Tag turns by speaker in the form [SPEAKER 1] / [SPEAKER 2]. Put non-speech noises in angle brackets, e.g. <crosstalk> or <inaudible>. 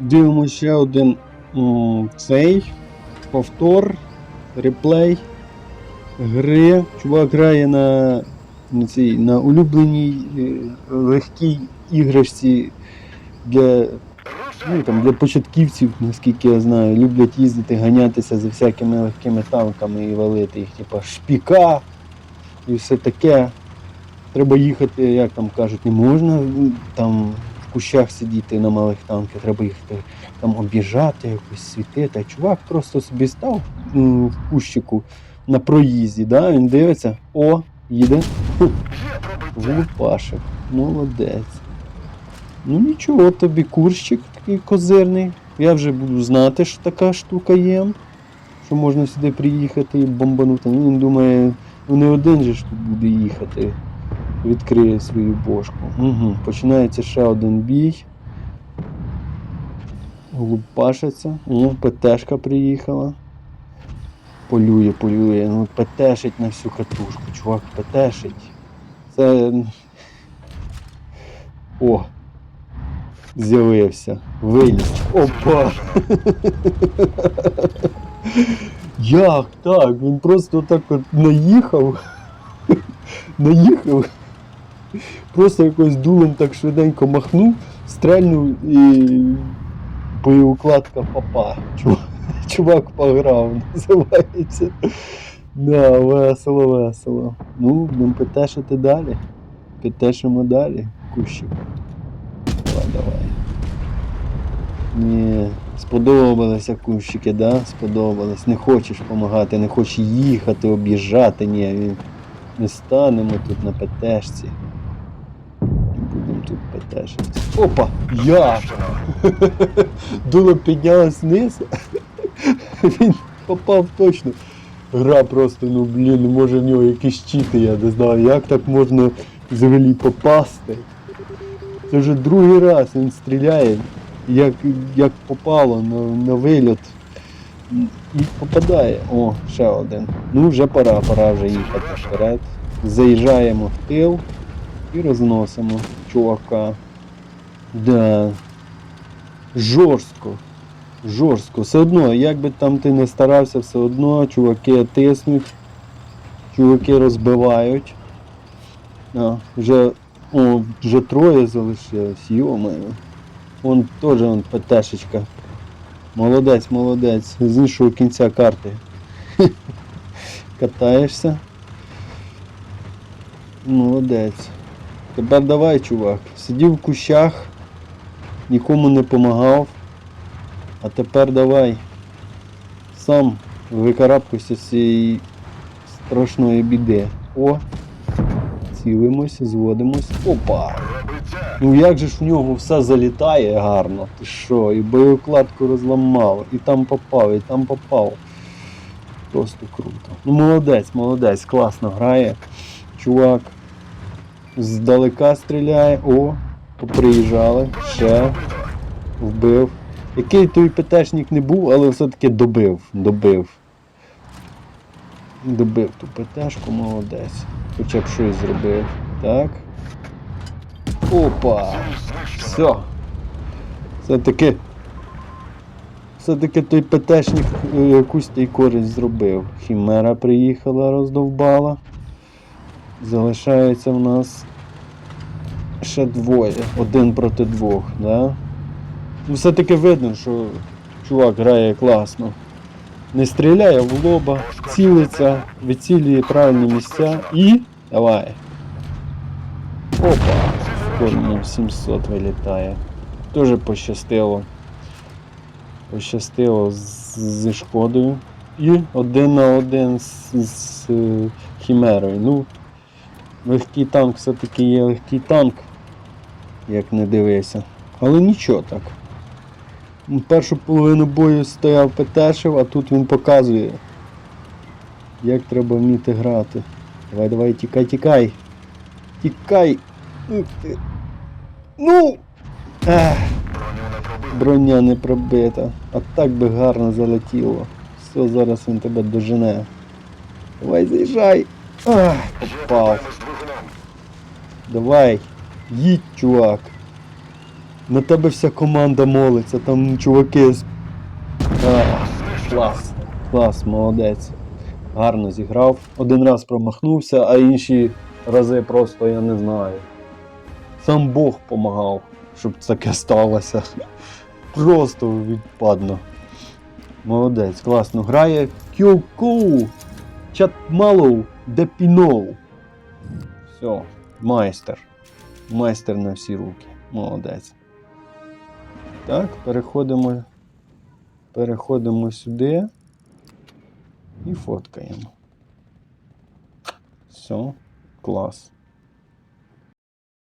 [SPEAKER 1] Дивимося ще один м, цей повтор, реплей гри. Чувак грає на, на, цій, на улюбленій е, легкій іграшці для, ну, там, для початківців, наскільки я знаю, люблять їздити, ганятися за всякими легкими танками і валити їх, типа шпіка і все таке. Треба їхати, як там кажуть, не можна там кущах сидіти на малих танках, треба їхати там об'їжджати, якось світити. А чувак просто собі став в кущику на проїзді, да? він дивиться, о, їде. Ху, Молодець. Ну нічого, тобі курщик такий козирний. Я вже буду знати, що така штука є. Що можна сюди приїхати і бомбанути. Ну, він думає, ну не один же ж тут буде їхати. Відкриє свою бошку. Угу. Починається ще один бій. Лупашиться. О, ПТшка приїхала. Полює, полює. Ну, ПТшить на всю катушку. Чувак, ПТшить. Це. О! З'явився. Виліз. Опа! <laughs> Як так? Він просто так от наїхав. <laughs> Наїхав. Просто якось дулом так швиденько махнув, стрельнув і боєукладка попа. Чувак, <laughs> чувак пограв, називається. Да, весело, весело. Ну, будемо петешити далі. Петешимо далі, кущик. Давай, давай. Ні, сподобалися кущики, да? Сподобалось. Не хочеш допомагати, не хочеш їхати, об'їжджати. Ні, ми станемо тут на ПТшці. І будемо. Опа! Як? <laughs> Дуло піднялось вниз. <laughs> Він попав точно. Гра просто, ну блін, може в нього якісь чіти, я не знаю, як так можна взагалі попасти. Це вже другий раз він стріляє, як, як попало на, на вильот. І попадає. О, ще один. Ну вже пора, пора вже їхати вперед. Заїжджаємо в тил і розносимо чувака. Да. Жорстко. Жорстко. Все одно, як би там ти не старався, все одно чуваки тиснуть, чуваки розбивають. А, вже, о, вже троє залишилось, йомаю. Вон теж вон ПТшечка. Молодець, молодець. З іншого кінця карти. <laughs> Катаєшся. Молодець. Тепер давай, чувак. Сидів в кущах, нікому не допомагав. А тепер давай. Сам викарабкайся з цієї страшної біди. О! Цілимось, зводимось. Опа! Ну як же ж в нього все залітає гарно. Ти що? І боєукладку розламав, і там попав, і там попав. Просто круто. Ну молодець, молодець, класно грає. Чувак здалека стріляє. О, поприїжджали. Ще. Вбив. Який той ПТшник не був, але все-таки добив. Добив. Добив ту ПТшку, молодець. Хоча б щось зробив. Так. Опа! Все. Все-таки. Все-таки той ПТшник е, якусь та й користь зробив. Хімера приїхала, роздовбала. Залишається в нас ще двоє. Один проти двох, да? Все-таки видно, що чувак грає класно. Не стріляє в лоба, цілиться, вицілює правильні місця і. Давай. Опа! Форму 700 вилітає. Дуже пощастило. Пощастило зі шкодою. І один на один з, з е, Хімерою. Ну, легкий танк все-таки є легкий танк, як не дивися. Але нічого так. Ну, Першу половину бою стояв Петешев, а тут він показує, як треба вміти грати. Давай, давай, тікай, тікай. Тікай. Ну! Ех. Броня не пробита. А так би гарно залетіло. Все, зараз він тебе дожене. Давай, заїжджай. Ах, попав. Давай. Їдь, чувак. На тебе вся команда молиться, там чуваки з. Клас. Клас, молодець. Гарно зіграв. Один раз промахнувся, а інші рази просто я не знаю. Сам Бог помагав, щоб таке сталося. Просто відпадно. Молодець, класно грає. Кюку! Чатмалоу Депінов. Все, майстер. Майстер на всі руки. Молодець. Так, переходимо. Переходимо сюди і фоткаємо. Все, клас.